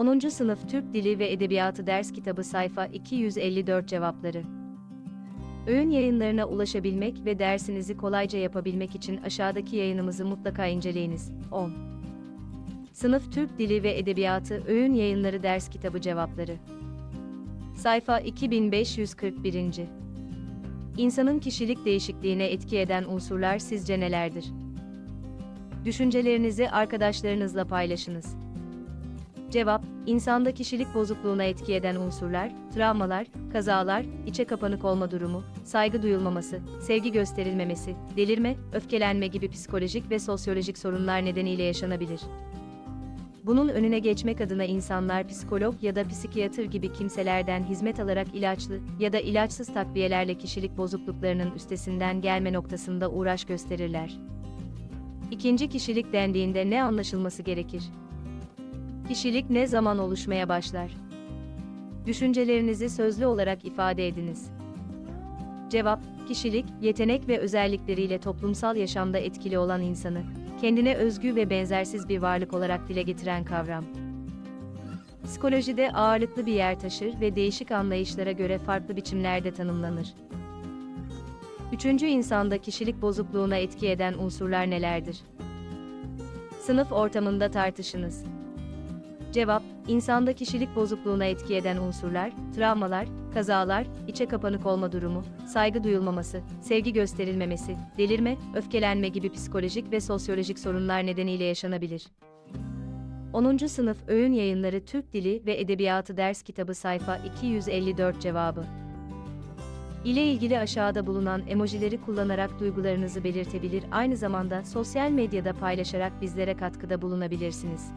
10. Sınıf Türk Dili ve Edebiyatı Ders Kitabı Sayfa 254 Cevapları Öğün yayınlarına ulaşabilmek ve dersinizi kolayca yapabilmek için aşağıdaki yayınımızı mutlaka inceleyiniz. 10. Sınıf Türk Dili ve Edebiyatı Öğün Yayınları Ders Kitabı Cevapları Sayfa 2541. İnsanın kişilik değişikliğine etki eden unsurlar sizce nelerdir? Düşüncelerinizi arkadaşlarınızla paylaşınız. Cevap, insanda kişilik bozukluğuna etki eden unsurlar, travmalar, kazalar, içe kapanık olma durumu, saygı duyulmaması, sevgi gösterilmemesi, delirme, öfkelenme gibi psikolojik ve sosyolojik sorunlar nedeniyle yaşanabilir. Bunun önüne geçmek adına insanlar psikolog ya da psikiyatr gibi kimselerden hizmet alarak ilaçlı ya da ilaçsız takviyelerle kişilik bozukluklarının üstesinden gelme noktasında uğraş gösterirler. İkinci kişilik dendiğinde ne anlaşılması gerekir? Kişilik ne zaman oluşmaya başlar? Düşüncelerinizi sözlü olarak ifade ediniz. Cevap, kişilik, yetenek ve özellikleriyle toplumsal yaşamda etkili olan insanı, kendine özgü ve benzersiz bir varlık olarak dile getiren kavram. Psikolojide ağırlıklı bir yer taşır ve değişik anlayışlara göre farklı biçimlerde tanımlanır. Üçüncü insanda kişilik bozukluğuna etki eden unsurlar nelerdir? Sınıf ortamında tartışınız. Cevap, insanda kişilik bozukluğuna etki eden unsurlar, travmalar, kazalar, içe kapanık olma durumu, saygı duyulmaması, sevgi gösterilmemesi, delirme, öfkelenme gibi psikolojik ve sosyolojik sorunlar nedeniyle yaşanabilir. 10. Sınıf Öğün Yayınları Türk Dili ve Edebiyatı Ders Kitabı Sayfa 254 Cevabı ile ilgili aşağıda bulunan emojileri kullanarak duygularınızı belirtebilir, aynı zamanda sosyal medyada paylaşarak bizlere katkıda bulunabilirsiniz.